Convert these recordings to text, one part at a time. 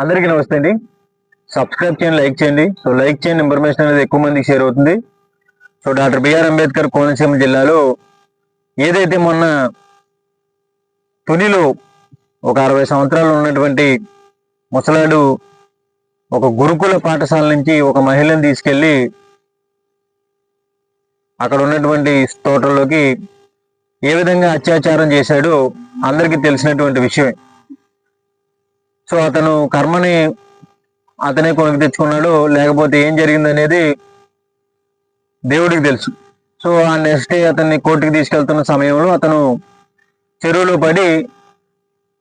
అందరికీ నమస్తే అండి. సబ్స్క్రైబ్ చేయండి లైక్ చేయండి. సో లైక్ చేయండి ఇన్ఫర్మేషన్ అనేది ఎక్కువ మందికి షేర్ అవుతుంది. So doctor B R Ambedkar Konaseema జిల్లాలో ఏదైతే మొన్న తునిలో ఒక అరవై సంవత్సరాలు ఉన్నటువంటి ముసలాడు ఒక గురుకుల పాఠశాల నుంచి ఒక మహిళను తీసుకెళ్ళి అక్కడ ఉన్నటువంటి తోటల్లోకి ఏ విధంగా అత్యాచారం చేశాడో అందరికీ తెలిసినటువంటి విషయమే. సో అతను కర్మని అతనే కొనుక్కు తెచ్చుకున్నాడు. లేకపోతే ఏం జరిగింది అనేది దేవుడికి తెలుసు. సో ఆ నెక్స్ట్ డే అతన్ని కోర్టుకి తీసుకెళ్తున్న సమయంలో అతను చెరువులో పడి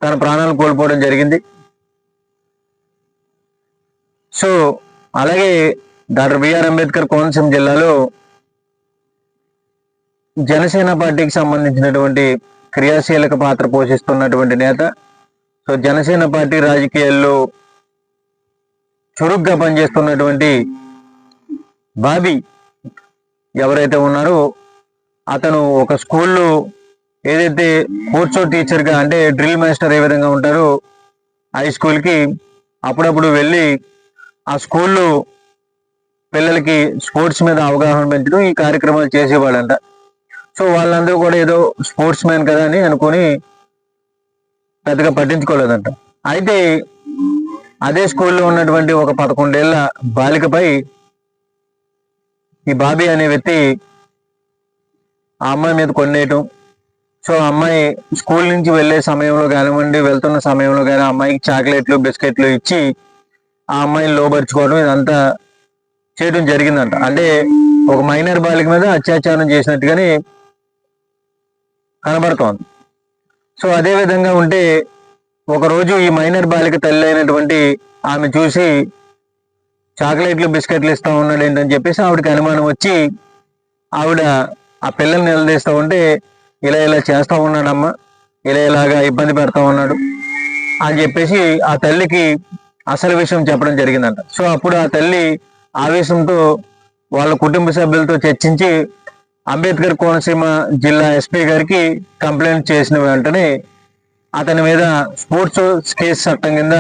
తన ప్రాణాలు కోల్పోవడం జరిగింది. సో అలాగే డాక్టర్ బిఆర్ అంబేద్కర్ కోనసీమ జిల్లాలో జనసేన పార్టీకి సంబంధించినటువంటి క్రియాశీలక పాత్ర పోషిస్తున్నటువంటి నేత సో జనసేన పార్టీ రాజకీయాల్లో చురుగ్గా పనిచేస్తున్నటువంటి బాబీ ఎవరైతే ఉన్నారో అతను ఒక స్కూల్లో ఏదైతే కూర్చో టీచర్గా అంటే డ్రిల్ మాస్టర్ ఏ విధంగా ఉంటారో హై స్కూల్కి అప్పుడప్పుడు వెళ్ళి ఆ స్కూల్లో పిల్లలకి స్పోర్ట్స్ మీద అవగాహన పెంచడం ఈ కార్యక్రమాలు చేసేవాడంట సో వాళ్ళందరూ కూడా ఏదో స్పోర్ట్స్ మ్యాన్ కదా అని అనుకొని పెద్దగా పట్టించుకోలేదంట. అయితే అదే స్కూల్లో ఉన్నటువంటి ఒక పదకొండేళ్ళ బాలికపై ఈ బాబీ అనే వ్యక్తి ఆ అమ్మాయి మీద కొన్నేయటం. సో అమ్మాయి స్కూల్ నుంచి వెళ్ళే సమయంలో కానివ్వండి వెళ్తున్న సమయంలో కానీ అమ్మాయికి చాక్లెట్లు బిస్కెట్లు ఇచ్చి ఆ అమ్మాయిని లోపరుచుకోవడం ఇదంతా చేయడం జరిగిందంట. అంటే ఒక మైనర్ బాలిక మీద అత్యాచారం చేసినట్టుగానే కనబడుతోంది. సో అదే విధంగా ఉంటే ఒకరోజు ఈ మైనర్ బాలిక తల్లి అయినటువంటి ఆమె చూసి చాక్లెట్లు బిస్కెట్లు ఇస్తూ ఉన్నాడు ఏంటని చెప్పేసి ఆవిడకి అనుమానం వచ్చి ఆవిడ ఆ పిల్లల్ని నిలదీస్తూ ఉంటే ఇలా ఇలా చేస్తూ ఉన్నాడమ్మా ఇలా ఇలాగా ఇబ్బంది పెడతా ఉన్నాడు అని చెప్పేసి ఆ తల్లికి అసలు విషయం చెప్పడం జరిగిందంట. సో అప్పుడు ఆ తల్లి ఆవేశంతో వాళ్ళ కుటుంబ సభ్యులతో చర్చించి అంబేద్కర్ కోనసీమ జిల్లా ఎస్పీ గారికి కంప్లైంట్ చేసిన వెంటనే అతని మీద స్పోర్ట్స్ కేసు చట్టం కింద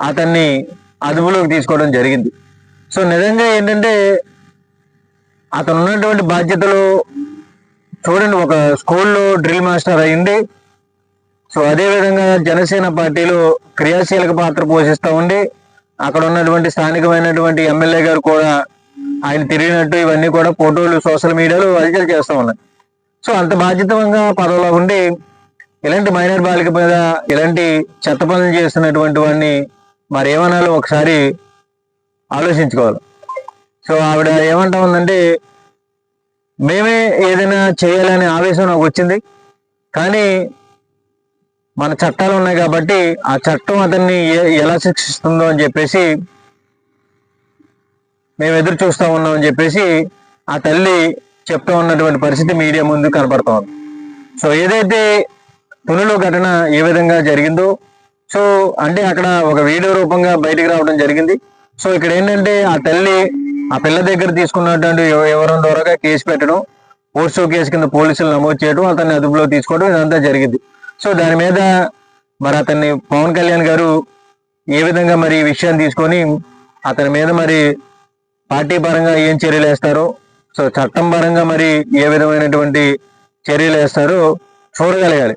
అతన్ని అదుపులోకి తీసుకోవడం జరిగింది. సో నిజంగా ఏంటంటే అతను ఉన్నటువంటి బాధ్యతలు చూడండి ఒక స్కూల్లో డ్రిల్ మాస్టర్ అయ్యింది సో అదేవిధంగా జనసేన పార్టీలో క్రియాశీలక పాత్ర పోషిస్తూ ఉండి అక్కడ ఉన్నటువంటి స్థానికమైనటువంటి ఎమ్మెల్యే గారు కూడా ఆయన తిరిగినట్టు ఇవన్నీ కూడా ఫోటోలు సోషల్ మీడియాలో వైరల్ చేస్తూ ఉన్నాయి. సో అంత బాధ్యతంగా పదవిలో ఉండి ఇలాంటి మైనర్ బాలిక మీద ఇలాంటి చెత్త పనులు చేస్తున్నటువంటి వాడిని మరి ఏమనాలో ఒకసారి ఆలోచించుకోవాలి. సో ఆవిడ ఏమంటా ఉందంటే మేమే ఏదైనా చేయాలనే ఆవేశం నాకు వచ్చింది. కానీ మన చట్టాలు ఉన్నాయి కాబట్టి ఆ చట్టం అతన్ని ఎలా శిక్షిస్తుందో అని చెప్పేసి మేము ఎదురు చూస్తూ ఉన్నాం అని చెప్పేసి ఆ తల్లి చెప్తూ ఉన్నటువంటి పరిస్థితి మీడియా ముందు కనపడుతోంది. సో ఏదైతే తునిలో ఘటన ఏ విధంగా జరిగిందో సో అంటే అక్కడ ఒక వీడియో రూపంగా బయటికి రావడం జరిగింది. సో ఇక్కడ ఏంటంటే ఆ తల్లి ఆ పిల్ల దగ్గర తీసుకున్నటువంటి ఎవ- ఎవరం ద్వారా కేసు పెట్టడం ఓర్సో కేసు కింద పోలీసులు నమోదు చేయడం అతన్ని అదుపులో తీసుకోవడం ఇదంతా జరిగింది. సో దాని మీద మరి అతన్ని పవన్ కళ్యాణ్ గారు ఏ విధంగా మరి ఈ విషయాన్ని తీసుకొని అతని మీద మరి పార్టీ పరంగా ఏం చర్యలు వేస్తారు? సో చట్టం పరంగా మరి ఏ విధమైనటువంటి చర్యలు వేస్తారో చూడగలగాలి.